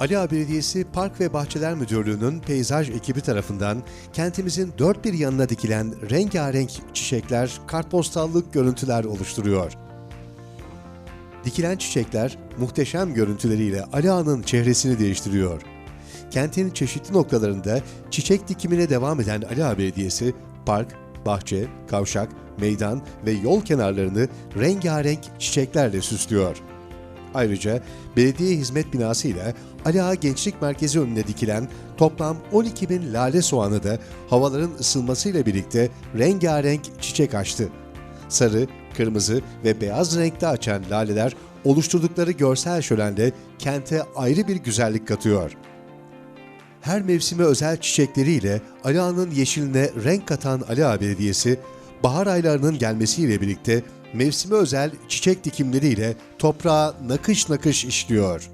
Ali Ağa Belediyesi Park ve Bahçeler Müdürlüğü'nün peyzaj ekibi tarafından kentimizin dört bir yanına dikilen rengarenk çiçekler kartpostallık görüntüler oluşturuyor. Dikilen çiçekler muhteşem görüntüleriyle Ali Ağa'nın çehresini değiştiriyor. Kentin çeşitli noktalarında çiçek dikimine devam eden Ali Ağa Belediyesi, park, bahçe, kavşak, meydan ve yol kenarlarını rengarenk çiçeklerle süslüyor. Ayrıca belediye hizmet binası ile Ali Ağa Gençlik Merkezi önüne dikilen toplam 12 bin lale soğanı da havaların ısınmasıyla birlikte rengarenk çiçek açtı. Sarı, kırmızı ve beyaz renkte açan laleler oluşturdukları görsel şölenle kente ayrı bir güzellik katıyor. Her mevsime özel çiçekleriyle Ali Ağa'nın yeşiline renk katan Ali Ağa Belediyesi, bahar aylarının gelmesiyle birlikte mevsime özel çiçek dikimleriyle toprağa nakış nakış işliyor.